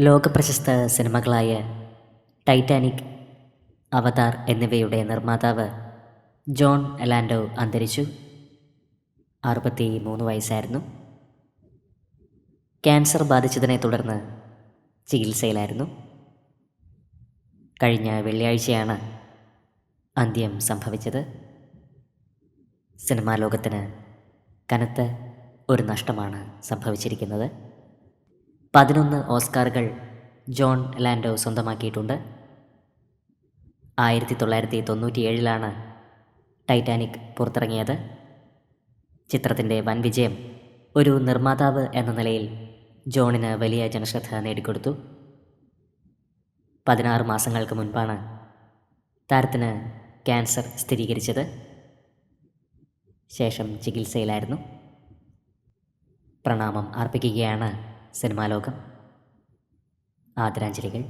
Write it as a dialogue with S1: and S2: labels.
S1: ലോകപ്രശസ്ത സിനിമകളായ ടൈറ്റാനിക് അവതാർ എന്നിവയുടെ നിർമ്മാതാവ് ജോൺ എലാൻഡോ അന്തരിച്ചു. അറുപത്തി മൂന്ന് വയസ്സായിരുന്നു. ക്യാൻസർ ബാധിച്ചതിനെ തുടർന്ന് ചികിത്സയിലായിരുന്നു. കഴിഞ്ഞ വെള്ളിയാഴ്ചയാണ് അന്ത്യം സംഭവിച്ചത്. സിനിമാ ലോകത്തിന് കനത്ത ഒരു നഷ്ടമാണ് സംഭവിച്ചിരിക്കുന്നത്. പതിനൊന്ന് ഓസ്കാറുകൾ ജോൺ ലാൻഡോ സ്വന്തമാക്കിയിട്ടുണ്ട്. ആയിരത്തി തൊള്ളായിരത്തി തൊണ്ണൂറ്റിയേഴിലാണ് ടൈറ്റാനിക് പുറത്തിറങ്ങിയത്. ചിത്രത്തിന്റെ വൻ വിജയം ഒരു നിർമ്മാതാവ് എന്ന നിലയിൽ ജോണിന് വലിയ ജനശ്രദ്ധ നേടിക്കൊടുത്തു. പതിനാറ് മാസങ്ങൾക്ക് മുൻപാണ് താരത്തിന് ക്യാൻസർ സ്ഥിരീകരിച്ചത്. ശേഷം ചികിത്സയിലായിരുന്നു. പ്രണാമം അർപ്പിക്കുകയാണ് സിനിമാ ലോകം ആദരാഞ്ജലികൾ.